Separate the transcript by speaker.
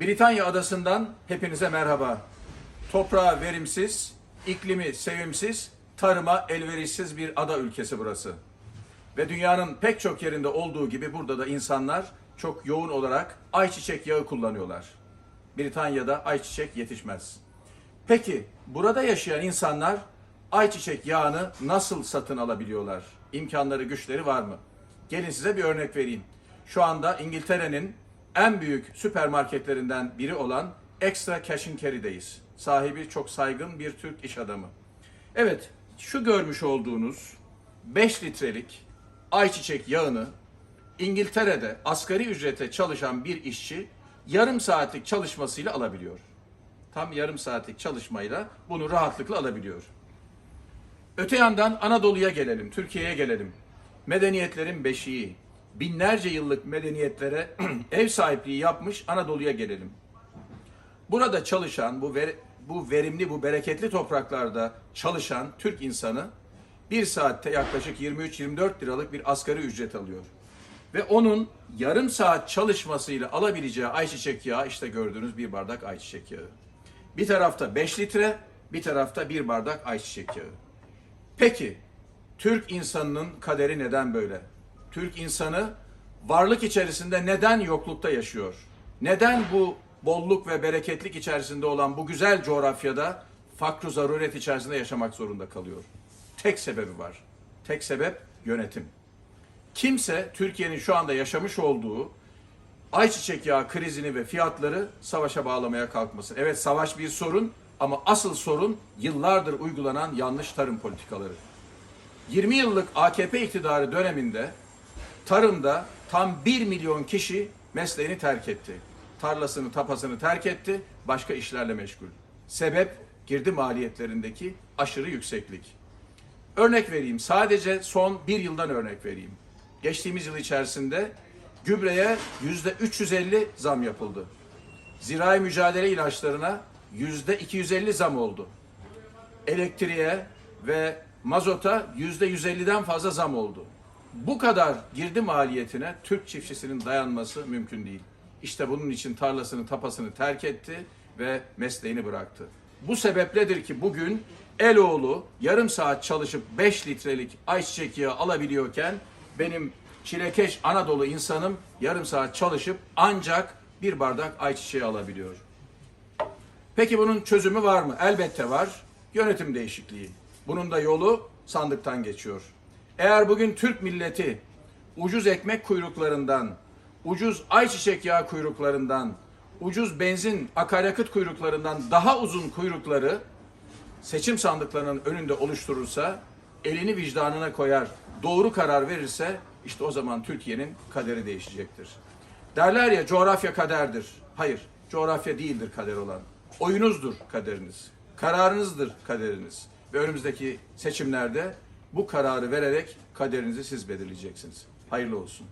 Speaker 1: Britanya adasından hepinize merhaba. Toprağı verimsiz, iklimi sevimsiz, tarıma elverişsiz bir ada ülkesi burası. Ve dünyanın pek çok yerinde olduğu gibi burada da insanlar çok yoğun olarak ayçiçek yağı kullanıyorlar. Britanya'da ayçiçek yetişmez. Peki burada yaşayan insanlar ayçiçek yağını nasıl satın alabiliyorlar? İmkanları, güçleri var mı? Gelin size bir örnek vereyim. Şu anda İngiltere'nin en büyük süpermarketlerinden biri olan Extra Cash and Carry'deyiz. Sahibi çok saygın bir Türk iş adamı. Evet, şu görmüş olduğunuz 5 litrelik ayçiçek yağını İngiltere'de asgari ücrete çalışan bir işçi yarım saatlik çalışmasıyla alabiliyor. Tam yarım saatlik çalışmayla bunu rahatlıkla alabiliyor. Öte yandan Anadolu'ya gelelim, Türkiye'ye gelelim. Medeniyetlerin beşiği, binlerce yıllık medeniyetlere ev sahipliği yapmış Anadolu'ya gelelim. Burada çalışan, bu ver, bu verimli, bu bereketli topraklarda çalışan Türk insanı bir saatte yaklaşık 23-24 liralık bir asgari ücret alıyor. Ve onun yarım saat çalışmasıyla alabileceği ayçiçek yağı işte gördüğünüz bir bardak ayçiçek yağı. Bir tarafta 5 litre, bir tarafta bir bardak ayçiçek yağı. Peki Türk insanının kaderi neden böyle? Türk insanı varlık içerisinde neden yoklukta yaşıyor? Neden bu bolluk ve bereketlik içerisinde olan bu güzel coğrafyada fakru zaruret içerisinde yaşamak zorunda kalıyor? Tek sebebi var. Tek sebep yönetim. Kimse Türkiye'nin şu anda yaşamış olduğu ayçiçek yağı krizini ve fiyatları savaşa bağlamaya kalkmasın. Evet savaş bir sorun ama asıl sorun yıllardır uygulanan yanlış tarım politikaları. 20 yıllık AKP iktidarı döneminde tarımda tam 1 milyon kişi mesleğini terk etti. Tarlasını, tapasını terk etti, başka işlerle meşgul. Sebep girdi maliyetlerindeki aşırı yükseklik. Örnek vereyim, sadece son bir yıldan örnek vereyim. Geçtiğimiz yıl içerisinde gübreye yüzde 350 zam yapıldı. Zirai mücadele ilaçlarına yüzde 250 zam oldu. Elektriğe ve mazota yüzde 150'den fazla zam oldu. Bu kadar girdi maliyetine Türk çiftçisinin dayanması mümkün değil. İşte bunun için tarlasını, tapasını terk etti ve mesleğini bıraktı. Bu sebepledir ki bugün Eloğlu yarım saat çalışıp 5 litrelik ayçiçek yağı alabiliyorken benim çilekeş Anadolu insanım yarım saat çalışıp ancak bir bardak ayçiçeği alabiliyor. Peki bunun çözümü var mı? Elbette var. Yönetim değişikliği. Bunun da yolu sandıktan geçiyor. Eğer bugün Türk milleti ucuz ekmek kuyruklarından, ucuz ayçiçek yağı kuyruklarından, ucuz benzin, akaryakıt kuyruklarından daha uzun kuyrukları seçim sandıklarının önünde oluşturursa, elini vicdanına koyar, doğru karar verirse işte o zaman Türkiye'nin kaderi değişecektir. Derler ya coğrafya kaderdir. Hayır, coğrafya değildir kader olan. Oyunuzdur kaderiniz. Kararınızdır kaderiniz. Ve önümüzdeki seçimlerde bu kararı vererek kaderinizi siz belirleyeceksiniz. Hayırlı olsun.